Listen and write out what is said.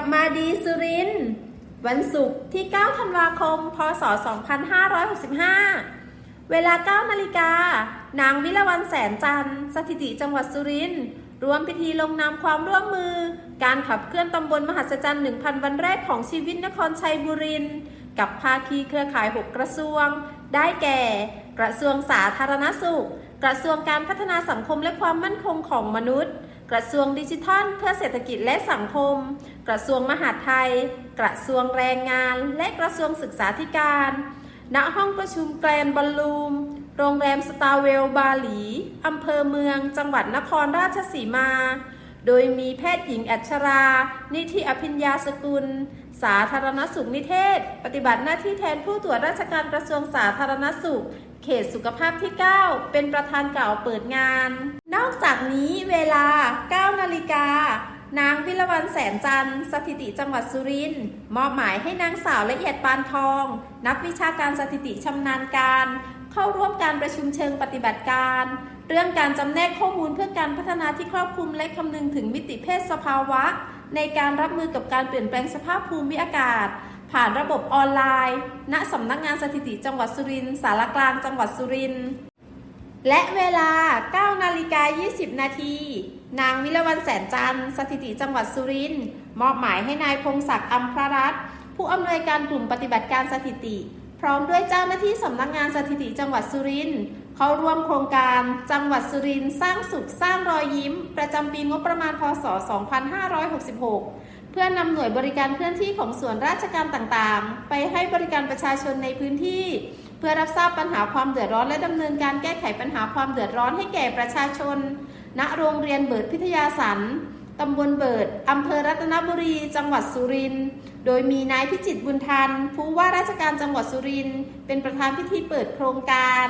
บมาดีสุริน วันศุกร์ที่ 9 ธันวาคม พศ 2565 เวลา 9 นาฬิกา นางวิลวันแสนจันทร์ สถิติจังหวัดสุรินทร์รวมพิธีลงนามความร่วมมือ การขับเคลื่อนตำบลมหัศจรรย์ 1,000 วันแรกของชีวิตนครชัยบุรี กับภาคีเครือข่าย 6 กระทรวง ได้แก่ กระทรวงสาธารณสุข กระทรวงการพัฒนาสังคมและความมั่นคงของมนุษย์ กระทรวงดิจิทัล เพื่อเศรษฐกิจและสังคม กระทรวงมหาดไทย กระทรวงแรงงาน และกระทรวงศึกษาธิการ ณ ห้องประชุมแกรนบอลลูม โรงแรมสตาร์เวลบาหลี อำเภอเมือง จังหวัดนครราชสีมา โดยมีแพทย์หญิงอัชรา นิธิอภิญญาสกุล สาธารณสุขนิเทศ ปฏิบัติหน้าที่แทนผู้ตรวจราชการกระทรวงสาธารณสุข เขตสุขภาพที่ 9 เป็นประธานกล่าวเปิดงาน นอกจากนี้เวลา 9 นาฬิกา นางวิลวันแสนจันทร์สถิติจังหวัดสุรินทร์มอบหมายให้นางสาวละเอียดปานทอง นักวิชาการสถิติชำนาญการ เข้าร่วมการประชุมเชิงปฏิบัติการ เรื่องการจำแนกข้อมูลเพื่อการพัฒนาที่ครอบคลุมและคำนึงถึงมิติเพศสภาวะ ในการรับมือกับการเปลี่ยนแปลงสภาพภูมิอากาศ ผ่านระบบออนไลน์ ณสำนักงานสถิติจังหวัดสุรินทร์สารกลางจังหวัดสุรินทร์ และเวลา 9 นาฬิกา 20 นาที นางวิลวันแสนจันทร์สถิติจังหวัดสุรินทร์มอบหมายให้นายพงศักดิ์อัมพรรัตน์ผู้อำนวยการกลุ่มปฏิบัติการสถิติ พร้อมด้วยเจ้าหน้าที่สำนักงานสถิติจังหวัดสุรินทร์เข้าร่วมโครงการจังหวัดสุรินทร์สร้างสุขสร้างรอยยิ้ม ประจำปีงบประมาณพศ 2566 เพื่อนำหน่วยบริการเคลื่อนที่ของส่วนราชการต่างๆ ไปให้บริการประชาชนในพื้นที่ เพื่อรับทราบปัญหาความเดือดร้อนและดำเนินการแก้ไขปัญหาความเดือดร้อนให้แก่ประชาชน ณ โรงเรียนเบิดพิทยาสันตำบลเบิดอำเภอรัตนบุรี จังหวัดสุรินทร์ โดยมีนายพิจิตรบุญทัน ผู้ว่าราชการจังหวัดสุรินทร์ เป็นประธานพิธีเปิดโครงการ